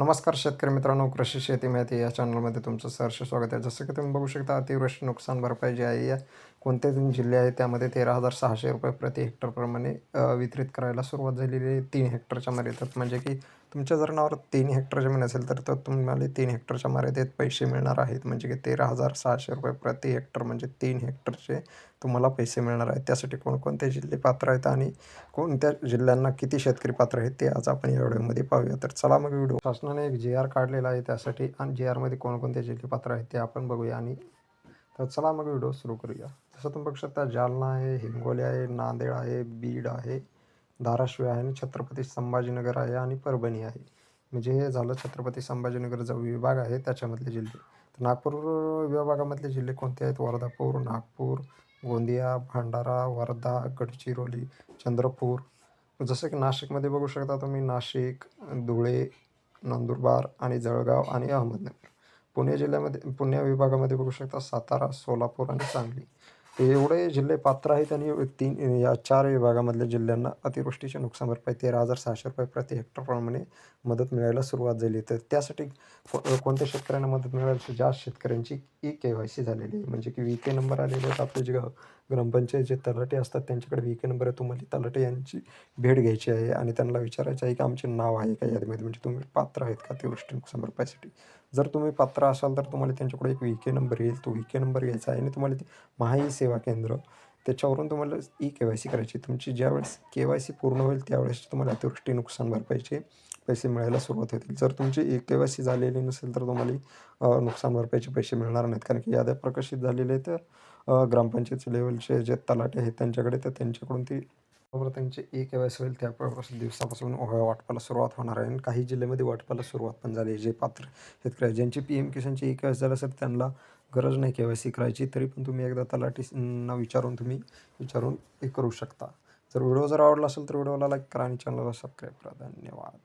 नमस्कार शेतकरी मित्रांनो कृषी शेती माहिती या चॅनलमध्ये तुमचं सहर्ष स्वागत आहे. जसं की तुम्ही बघू शकता अतिवृष्टी नुकसान भरपाई जी आहे या कोणते तीन जिल्हे आहेत त्यामध्ये तेरा हजार सहाशे रुपये प्रति हेक्टरप्रमाणे वितरित करायला सुरुवात झालेली आहे. तीन हेक्टरच्या मर्यादेत म्हणजे की तुमच्या जर नावावर तीन हेक्टर जमीन असेल तर तर तुम्हाला तीन हेक्टरच्या मर्यादेत पैसे मिळणार आहेत. म्हणजे की तेरा हजार सहाशे रुपये प्रति हेक्टर म्हणजे तीन हेक्टरचे तुम्हाला पैसे मिळणार आहेत. त्यासाठी कोणकोणते जिल्हे पात्र आहेत आणि कोणत्या जिल्ह्यांना किती शेतकरी पात्र आहेत ते आज आपण या व्हिडिओमध्ये पाहूया. तर चला मग व्हिडिओ. शासनाने एक जे आर काढलेला आहे. त्यासाठी आणि जे आरमध्ये कोणकोणते जिल्हे पात्र आहेत ते आपण बघूया आणि तर चला मग व्हिडिओ सुरू करूया. जसं तुम्ही बघू शकता जालना आहे हिंगोली आहे नांदेड आहे बीड आहे. धाराशिव आहे आणि छत्रपती संभाजीनगर आहे आणि परभणी आहे. म्हणजे हे झालं छत्रपती संभाजीनगर जो विभाग आहे त्याच्यामधले जिल्हे. तर नागपूर विभागामधले जिल्हे कोणते आहेत? वर्धापूर नागपूर गोंदिया भंडारा वर्धा गडचिरोली चंद्रपूर. जसं की नाशिकमध्ये बघू शकता तुम्ही नाशिक धुळे नंदुरबार आणि जळगाव आणि अहमदनगर. पुणे जिल्ह्यामध्ये पुणे विभागामध्ये बघू शकता सातारा सोलापूर आणि सांगली. एवढे जिल्हे पात्र आहेत आणि तीन या चार विभागामधल्या जिल्ह्यांना अतिवृष्टीचे नुकसान भरपाई तेरा हजार सहाशे रुपये प्रति हेक्टरप्रमाणे मदत मिळायला सुरुवात झाली. तर त्यासाठी को कोणत्या शेतकऱ्यांना मदत मिळाली? ज्या शेतकऱ्यांची ई के वाय सी झालेली आहे म्हणजे की वी के नंबर आलेले आहेत आपले जे ग्रामपंचायत जे तलाटे असतात त्यांच्याकडे व्ही के नंबर आहे. तुम्हाला तलाटे यांची भेट घ्यायची आहे आणि त्यांना विचारायचं आहे की आमचे नाव आहे का यादीमध्ये? म्हणजे तुम्ही पात्र आहेत का अतिवृष्टी नुकसान भरपाईसाठी जर तुम्ही पात्र असाल तर तुम्हाला त्यांच्याकडे एक व्ही के नंबर येईल. तो व्ही के नंबर घ्यायचा आहे आणि तुम्हाला ते महाई सेवा केंद्र त्याच्यावरून तुम्हाला ई के वाय सी करायची तुमची ज्यावेळेस के वाय सी पूर्ण होईल त्यावेळेस तुम्हाला अतिवृष्टी नुकसान भरपाईचे पैसे मिळायला सुरुवात होतील. जर तुमची ई के वाय सी झालेली नसेल तर तुम्हाला नुकसान भरपाईचे पैसे मिळणार नाहीत. कारण की याद्या प्रकाशित झालेले तर ग्रामपंचायत लेवलचे जे तलाटे आहेत त्यांच्याकडे तर त्यांच्याकडून ती बरोबर त्यांचे ई के वाय सी होईल. त्यापासून दिवसापासून वाटपाला सुरुवात होणार आहे. आणि काही जिल्ह्यामध्ये वाटपाला सुरुवात पण झाली आहे. जे पात्र शेतकरी ज्यांची पी एम किसानची ई के वाय सी झाली असेल त्यांना गरज नाही के वाय सी करायची. तरी पण तुम्ही एकदा तलाटींना विचारून तुम्ही विचारून हे करू शकता. जर व्हिडिओ जर आवडला असेल तर व्हिडिओला लाईक करा आणि चॅनलला सबस्क्राईब करा. धन्यवाद.